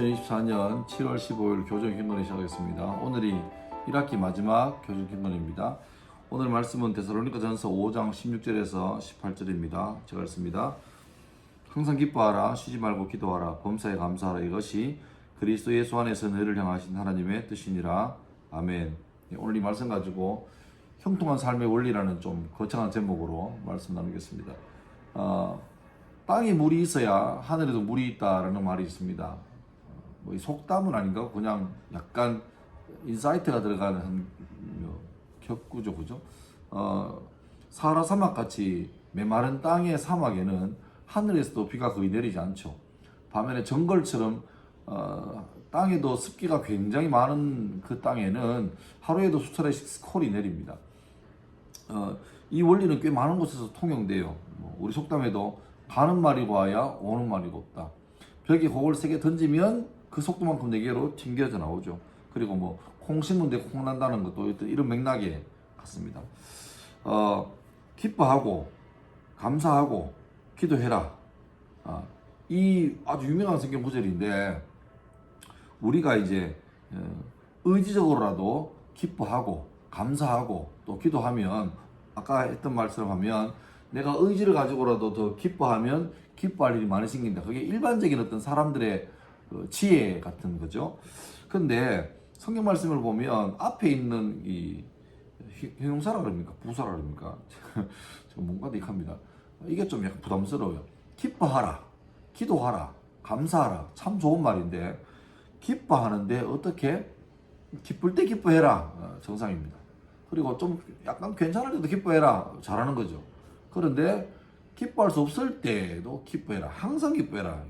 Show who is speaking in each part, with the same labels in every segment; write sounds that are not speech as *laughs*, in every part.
Speaker 1: 2024년 7월 15일 교정 킹론이 시작하겠습니다. 오늘이 1학기 마지막 교정 킹론입니다. 오늘 말씀은 데살로니가 전서 5장 16절에서 18절입니다. 제가 읽습니다. 항상 기뻐하라, 쉬지 말고 기도하라, 범사에 감사하라. 이것이 그리스도 예수 안에서 너희를 향하신 하나님의 뜻이니라. 아멘. 네, 오늘 이 말씀 가지고 형통한 삶의 원리라는 좀 거창한 제목으로 말씀 나누겠습니다. 어, 땅에 물이 있어야 하늘에도 물이 있다라는 말이 있습니다. 뭐이 속담은 아닌가? 그냥 약간 인사이트가 들어가는 격구죠, 그죠? 어, 사하라 사막 같이 메마른 땅의 사막에는 하늘에서도 비가 거의 내리지 않죠. 반면에 정글처럼 어, 땅에도 습기가 굉장히 많은 그 땅에는 하루에도 수차례씩 스콜이 내립니다. 어, 이 원리는 꽤 많은 곳에서 통용돼요. 뭐 우리 속담에도 가는 말이 고와야 오는 말이 곱다. 벽에 곡을 세게 던지면 그 속도만큼 내게로 튕겨져 나오죠. 그리고 뭐 콩 심은 데콩 난다는 것도 이런 맥락에 같습니다. 어, 기뻐하고 감사하고 기도해라. 아, 이 아주 유명한 성경 구절인데 우리가 이제 어, 의지적으로라도 기뻐하고 감사하고 또 기도하면 아까 했던 말씀을 하면 내가 의지를 가지고라도 더 기뻐하면 기뻐할 일이 많이 생긴다. 그게 일반적인 어떤 사람들의 그 지혜 같은 거죠. 근데 성경 말씀을 보면 앞에 있는 이 형용사라 그럽니까? 부사라 그럽니까? *laughs* 저 뭔가 닉합니다. 이게 좀 약간 부담스러워요. 기뻐하라, 기도하라, 감사하라. 참 좋은 말인데 기뻐하는데 어떻게 기쁠 때 기뻐해라 어, 정상입니다. 그리고 좀 약간 괜찮을 때도 기뻐해라 잘하는 거죠. 그런데 기뻐할 수 없을 때도 기뻐해라 항상 기뻐해라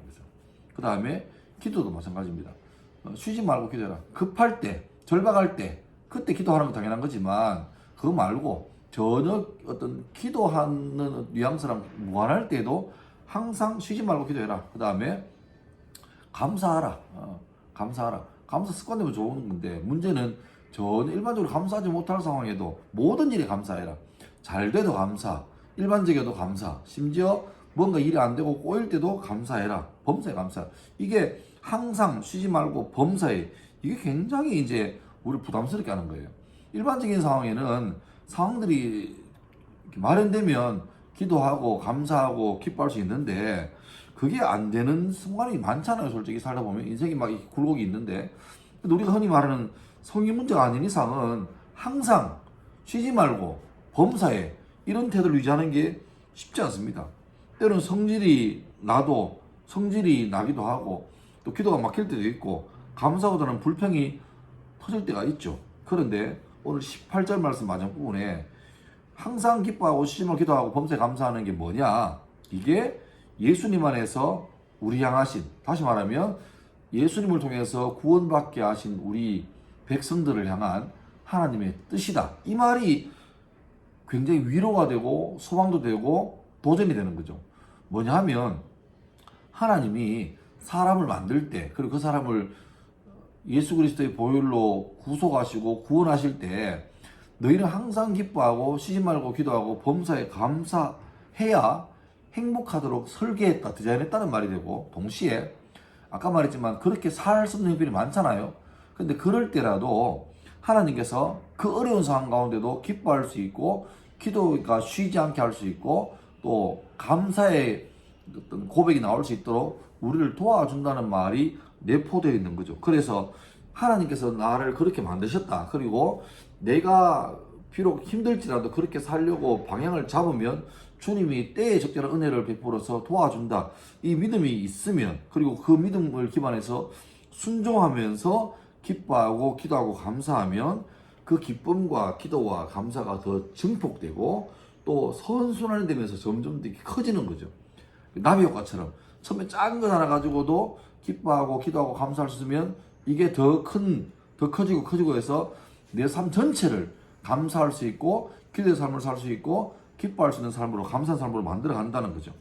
Speaker 1: 그 다음에 기도도 마찬가지입니다. 어, 쉬지 말고 기도해라. 급할 때, 절박할 때, 그때 기도하는 건 당연한 거지만 그거 말고 전혀 어떤 기도하는 뉘앙스랑 무관할 때도 항상 쉬지 말고 기도해라. 그 다음에 감사하라. 어, 감사하라. 감사 습관되면 좋은 건데 문제는 전혀 일반적으로 감사하지 못할 상황에도 모든 일에 감사해라. 잘 돼도 감사, 일반적이어도 감사, 심지어 뭔가 일이 안 되고 꼬일 때도 감사해라. 범사에 감사. 이게 항상 쉬지 말고 범사에 이게 굉장히 이제 우리 부담스럽게 하는 거예요. 일반적인 상황에는 상황들이 마련되면 기도하고 감사하고 기뻐할 수 있는데 그게 안 되는 순간이 많잖아요. 솔직히 살다 보면 인생이 막 굴곡이 있는데 우리가 흔히 말하는 성의 문제가 아닌 이상은 항상 쉬지 말고 범사에 이런 태도를 유지하는 게 쉽지 않습니다. 때로는 성질이 나도 성질이 나기도 하고 또 기도가 막힐 때도 있고 감사보다는 불평이 터질 때가 있죠. 그런데 오늘 18절 말씀 마지막 부분에 항상 기뻐하고 쉬심을 기도하고 범사에 감사하는 게 뭐냐? 이게 예수님 안에서 우리 향하신 다시 말하면 예수님을 통해서 구원받게 하신 우리 백성들을 향한 하나님의 뜻이다. 이 말이 굉장히 위로가 되고 소망도 되고 도전이 되는 거죠. 뭐냐 하면 하나님이 사람을 만들 때 그리고 그 사람을 예수 그리스도의 보혈로 구속하시고 구원하실 때 너희는 항상 기뻐하고 쉬지 말고 기도하고 범사에 감사해야 행복하도록 설계했다 디자인했다는 말이 되고 동시에 아까 말했지만 그렇게 살 수 없는 형편이 많잖아요. 근데 그럴 때라도 하나님께서 그 어려운 상황 가운데도 기뻐할 수 있고 기도가 쉬지 않게 할 수 있고 또 감사의 어떤 고백이 나올 수 있도록 우리를 도와준다는 말이 내포되어 있는 거죠. 그래서 하나님께서 나를 그렇게 만드셨다. 그리고 내가 비록 힘들지라도 그렇게 살려고 방향을 잡으면 주님이 때에 적절한 은혜를 베풀어서 도와준다. 이 믿음이 있으면 그리고 그 믿음을 기반해서 순종하면서 기뻐하고 기도하고 감사하면 그 기쁨과 기도와 감사가 더 증폭되고 또 선순환이 되면서 점점 더 커지는 거죠. 나비 효과처럼 처음에 작은 것 하나 가지고도 기뻐하고 기도하고 감사할 수 있으면 이게 더 큰, 더 커지고 커지고 해서 내 삶 전체를 감사할 수 있고 기도의 삶을 살 수 있고 기뻐할 수 있는 삶으로 감사한 삶으로 만들어 간다는 거죠.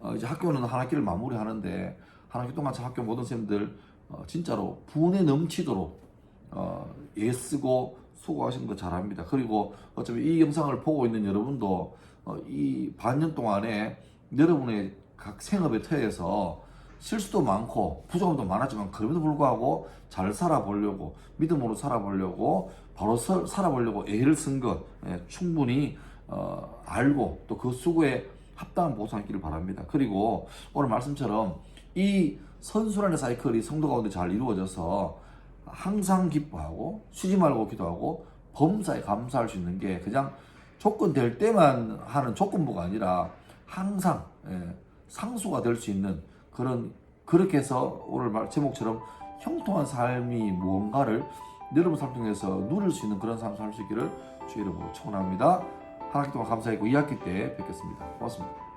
Speaker 1: 어, 이제 학교는 한 학기를 마무리하는데 한 학기 동안 저 학교 모든 선생님들 어, 진짜로 분에 넘치도록 어, 애쓰고 수고하시는 거 잘합니다. 그리고 어차피 이 영상을 보고 있는 여러분도 어, 이 반년 동안에 여러분의 각 생업의 터에서 실수도 많고 부족함도 많았지만 그럼에도 불구하고 잘 살아보려고 믿음으로 살아보려고 바로 서- 살아보려고 애를 쓴것 예, 충분히 어, 알고 또 그 수고에 합당한 보상하기를 바랍니다. 그리고 오늘 말씀처럼 이 선순환의 사이클이 성도 가운데 잘 이루어져서 항상 기뻐하고 쉬지 말고 기도하고 범사에 감사할 수 있는 게 그냥 조건 될 때만 하는 조건부가 아니라 항상 예, 상수가 될 수 있는 그런 그렇게 해서 오늘 말 제목처럼 형통한 삶이 무언가를 여러분 삶 통해서 누릴 수 있는 그런 삶 살 수 있기를 주 이름으로 축원합니다. 한 학기 동안 감사했고 2학기 때 뵙겠습니다. 고맙습니다.